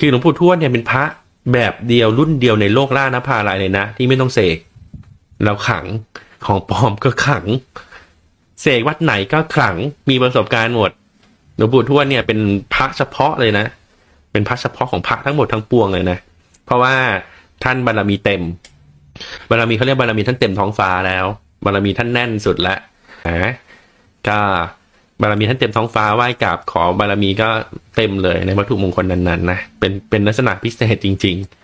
คือหลวงปู่ทวดเนี่ยเป็นพระแบบเดียวรุ่นเดียวในโลกล่านภาลายเลยนะ ที่ไม่ต้องเสกแล้วขังของปลอมก็ขัง เสกวัดไหนก็ขังมีประสบการณ์หมดหลวงปู่ทวดเนี่ยเป็นพระเฉพาะเลยนะ เป็นพระเฉพาะของพระทั้งหมดทั้งปวงเลยนะ เพราะว่าท่านบารมีเต็ม บารมีเขาเรียกบารมีท่านเต็มท้องฟ้าแล้ว บารมีท่านแน่นสุดละนะก็ บารมีท่านเต็มท้องฟ้าไหว้กราบขอบารมีก็เต็มเลยในวัตถุมงคลนั้นๆนะเป็นเป็นลักษณะพิเศษจริง ๆ